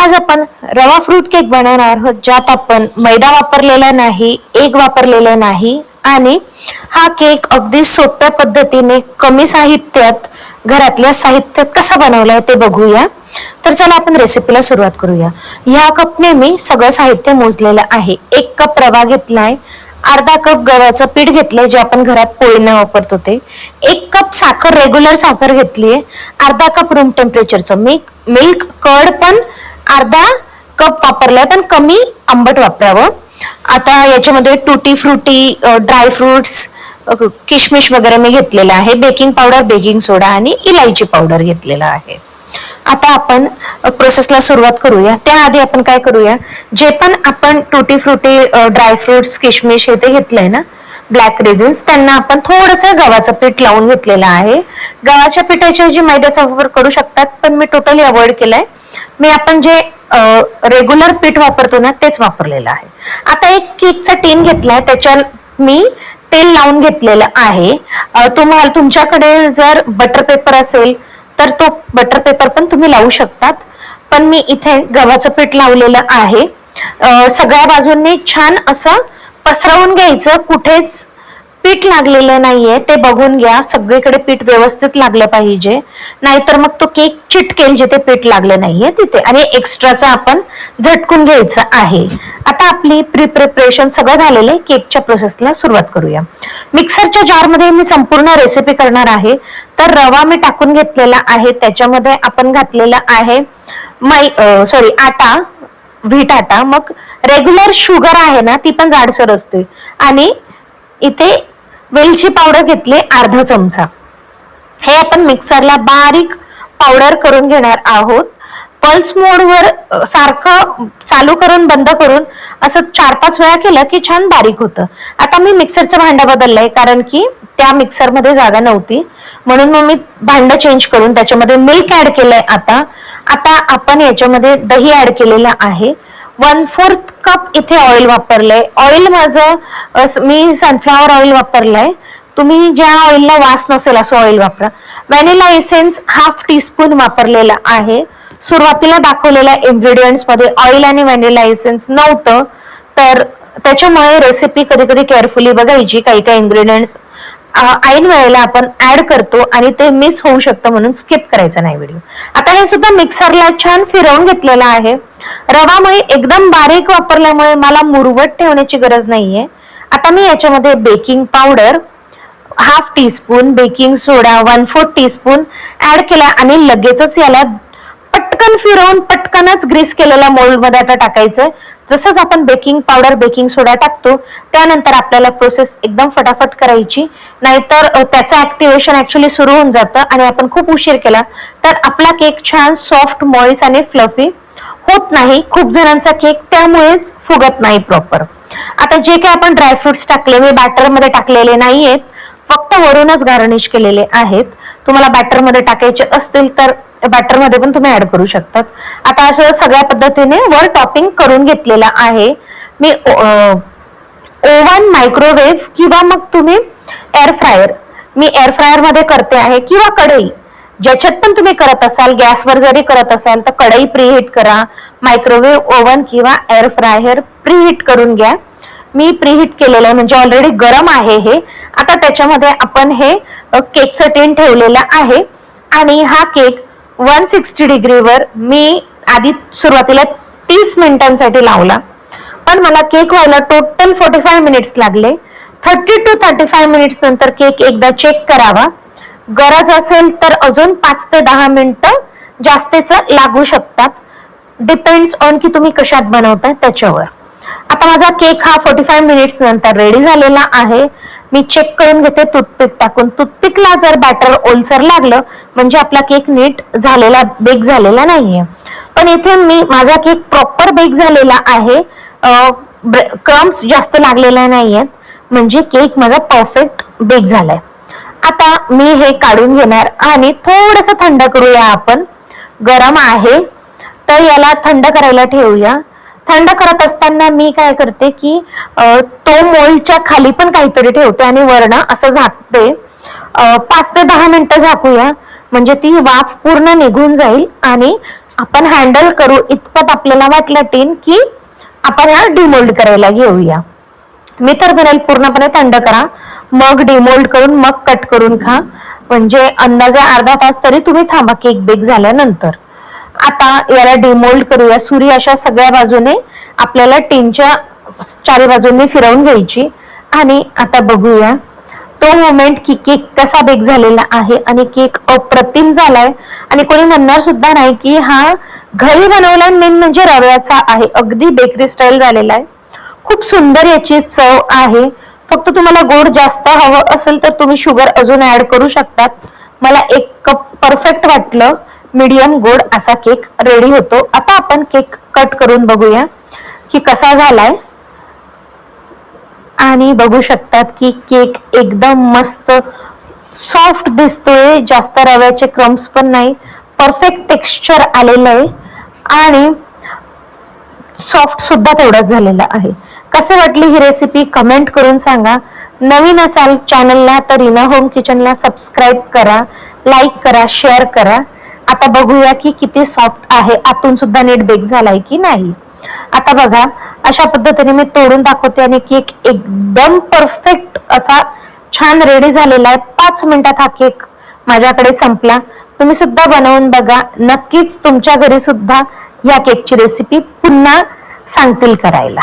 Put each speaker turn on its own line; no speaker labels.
आज आपण रवा फ्रूट केक बनवणार आहोत ज्यात आपण मैदा वापरलेला नाही एग वापरलेला नाही आणि हा केक अगदी सोप्या पद्धतीने कमी साहित्यात घरातल्या साहित्यात कसा बनवलाय ते बघूया. तर चला आपण रेसिपीला सुरुवात करूया. ह्या कपने मी सगळं साहित्य मोजलेलं आहे. एक कप रवा घेतलाय अर्धा कप गव्हाचं पीठ घेतलंय जे आपण घरात पोळीनं वापरतो ते. एक कप साखर रेग्युलर साखर घेतलीये अर्धा कप रूम टेम्परेचरचं मिल्क मिल्क कर्ड पण अर्धा कप वापरलाय पण कमी आंबट वापरावं. आता याच्यामध्ये टुटी फ्रुटी ड्राय फ्रुट्स किशमिश वगैरे मी घेतलेलं आहे. बेकिंग पावडर बेकिंग सोडा आणि इलायची पावडर घेतलेला आहे. आता आपण प्रोसेसला सुरुवात करूया. त्याआधी आपण काय करूया? जे पण आपण टुटी फ्रुटी ड्रायफ्रुट्स किशमिश हे ते घेतलंय ना ब्लॅक रेझिन्स त्यांना आपण थोडंसं गव्हाचं पीठ लावून घेतलेलं आहे. गव्हाच्या पिठाच्या जी मैद्याचा वापर करू शकतात पण मी टोटली अवॉइड केलाय. मी आपण जे रेग्युलर पीठ वापरतो ना तेच वापरलेलं आहे. आता एक केकचा टीन घेतलाय त्याच्यात मी तेल लावून घेतलेलं आहे. तुम्हाला तुमच्याकडे जर बटर पेपर असेल तर तो बटर पेपर पण तुम्ही लावू शकतात. पण मी इथे गव्हाचं पीठ लावलेलं आहे. सगळ्या बाजूंनी छान असं पसरवून घ्यायचं कुठेच पीठ लागलेलं नाहीये ते बघून घ्या. सगळीकडे पीठ व्यवस्थित लागलं पाहिजे. नाहीतर मग तो केक चिटकेल जिथे पीठ लागलं नाहीये तिथे. आणि एक्स्ट्राचा आपण झटकून घ्यायचं आहे. आता आपली प्री प्रिपरेशन सगळं झालेलं आहे. केकच्या प्रोसेसला सुरुवात करूया. मिक्सरच्या जारमध्ये मी संपूर्ण रेसिपी करणार आहे. तर रवा मी टाकून घेतलेला आहे. त्याच्यामध्ये आपण घातलेला आहे मै सॉरी आटा व्हीट आटा. मग रेग्युलर शुगर आहे ना ती पण जाडसर असते. आणि इथे वेलची पावडर घेतली अर्धा चमचा. हे आपण मिक्सरला बारीक पावडर करून घेणार आहोत. पल्स मोडवर सारखं चालू करून बंद करून असं चार पाच वेळा केलं की छान बारीक होतं. आता मी मिक्सरचं भांडं बदललंय कारण की त्या मिक्सरमध्ये जागा नव्हती. म्हणून मग मी भांडं चेंज करून त्याच्यामध्ये मिल्क ऍड केलंय आता. आता आपण याच्यामध्ये दही ऍड केलेलं आहे. वन फोर्थ कप इथे ऑइल वापरलंय. ऑइल माझं मी सनफ्लावर ऑइल वापरलंय. तुम्ही ज्या ऑइलला वास नसेल असं ऑइल वापरा. व्हॅनिला एसेन्स हाफ टीस्पून वापरलेला आहे. सुरुवातीला दाखवलेल्या इन्ग्रेडियंट्समध्ये ऑइल आणि व्हॅनिला एसेन्स नव्हतं. तर त्याच्यामुळे रेसिपी कधी कधी केअरफुली बघायची काही काही इन्ग्रेडियंट्स ऐन वेळेला आपण ऍड करतो आणि ते मिस होऊ शकतं म्हणून स्किप करायचं नाही व्हिडिओ आता हे सुद्धा मिक्सरला छान फिरवून घेतलेलं आहे. रवामुळे एकदम बारीक वापरल्यामुळे मला मुरवट ठेवण्याची गरज नाहीये. आता मी याच्यामध्ये baking powder half teaspoon baking soda one fourth teaspoon add केला आणि लगेचच याला पटकन फिरवून पटकनच ग्रीस केलेल्या मोल्डमध्ये आता टाकायचंय. जसंच आपण बेकिंग पावडर बेकिंग सोडा टाकतो त्यानंतर आपल्याला प्रोसेस एकदम फटाफट करायची. नाहीतर त्याचं ऍक्टिव्हेशन ऍक्च्युली सुरू होऊन जातं आणि आपण खूप उशीर केला. तर आपला केक छान सॉफ्ट मॉईस आणि फ्लफी होत नाही. खूप जणांचा केक त्यामुळेच फुगत नाही प्रॉपर आता जे काही आपण ड्रायफ्रुट्स टाकले मी बॅटरमध्ये टाकलेले नाहीयेत. फक्त वरूनच गार्निश केलेले आहेत. तुम्हाला बॅटरमध्ये टाकायचे असतील तर बॅटरमध्ये पण तुम्ही ऍड करू शकतात. आता असं सगळ्या पद्धतीने वर टॉपिंग करून घेतलेलं आहे. मी ओव्हन मायक्रोवेव्ह किंवा मग तुम्ही एअर फ्रायर मी एअर फ्रायरमध्ये करते आहे किंवा कढई. ज्याच्यात पण तुम्ही करत असाल गॅसवर जरी करत असाल तर कढई प्रीहीट करा. मायक्रोवेव्ह ओव्हन किंवा एअर फ्रायर प्रीहीट करून घ्या. मी प्रीहीट केलेलं आहे म्हणजे ऑलरेडी गरम आहे हे. आता त्याच्यामध्ये आपण हे केकचं टीन ठेवलेलं आहे. आणि हा केक वन सिक्स्टी डिग्रीवर मी आधी सुरुवातीला तीस मिनिटांसाठी लावला. पण मला केक व्हायला टोटल फोर्टी फाय मिनिट्स लागले. Thirty two thirty five minutes नंतर केक एकदा चेक करावा. गरज असेल तर अजून पाच ते दहा मिनिटं जास्तीचं लागू शकतात. डिपेंड्स ऑन की तुम्ही कशात बनवताय त्याच्यावर. आता माझा केक हा फोर्टी फाय मिनिट्स नंतर रेडी झालेला आहे. मी चेक करून घेते टूथपिक टाकून. टूथपिकला जर बॅटर ओलसर लागलं म्हणजे आपला केक नीट झालेला बेक झालेला नाहीये. पण इथे मी माझा केक प्रॉपर बेक झालेला आहे. क्रम्स जास्त लागलेला नाहीयेत. म्हणजे केक माझा परफेक्ट बेक झालाय. आता मी हे काढून घेणार आणि थोडस थंड करूया आपण. गरम आहे. तर याला थंड करायला ठेवूया. थंड करत असताना मी काय करते की तो मोलच्या खाली पण काहीतरी ठेवते आणि वरण असं झाकते. पाच ते दहा मिनिटं झाकूया. म्हणजे ती वाफ पूर्ण निघून जाईल आणि आपण हँडल करू इतपत आपल्याला वाटलं टीन की आपण हा डिमोल्ड करायला घेऊया. मी तर म्हणेल पूर्णपणे थंड करा. मग डिमोल्ड करून मग कट करून खा. म्हणजे अंदाजे अर्धा तास तरी तुम्ही थांबा केक बेक झाल्यानंतर. आता याला डिमोल्ड करूया. सुरी अशा सगळ्या बाजूने आपल्याला टीनच्या चारी बाजूने फिरवून घ्यायची. आणि आता बघूया. तो मोमेंट की केक कसा बेक झालेला आहे आणि केक अप्रतिम झालाय. आणि कोणी म्हणणार सुद्धा नाही की हा घरी बनवला मेन म्हणजे रव्याचा आहे. अगदी बेकरी स्टाईल झालेला आहे. खूप सुंदर याची चव आहे. फक्त तुम्हाला गोड जास्त हवं असेल तर तुम्ही शुगर अजून ऍड करू शकतात. मला एक कप परफेक्ट वाटलं. मीडियम गोड असा केक रेडी होतो. आता आपण केक कट करून बघूया की कसा झालाय. आणि बघू शकतात की केक एकदम मस्त सॉफ्ट दिसतोय. जास्त रव्याचे क्रम्स पण नाही. परफेक्ट टेक्स्चर आलेलं आहे. आणि सॉफ्ट सुद्धा तेवढाच झालेला आहे. कसे वाटली ही रेसिपी कमेंट करून सांगा. नवीन असाल चॅनलला तर इना होम किचनला सबस्क्राईब करा. लाईक करा शेअर करा. आता बघूया की किती सॉफ्ट आहे. आतून सुद्धा नीट बेक झालाय की नाही? आता बघा अशा पद्धतीने मी तोडून दाखवते आणि केक एकदम परफेक्ट असा छान रेडी झालेला आहे. पाच मिनिटात हा केक माझ्याकडे संपला. तुम्ही सुद्धा बनवून बघा. नक्कीच तुमच्या घरी सुद्धा या केकची रेसिपी पुन्हा सांगतील करायला.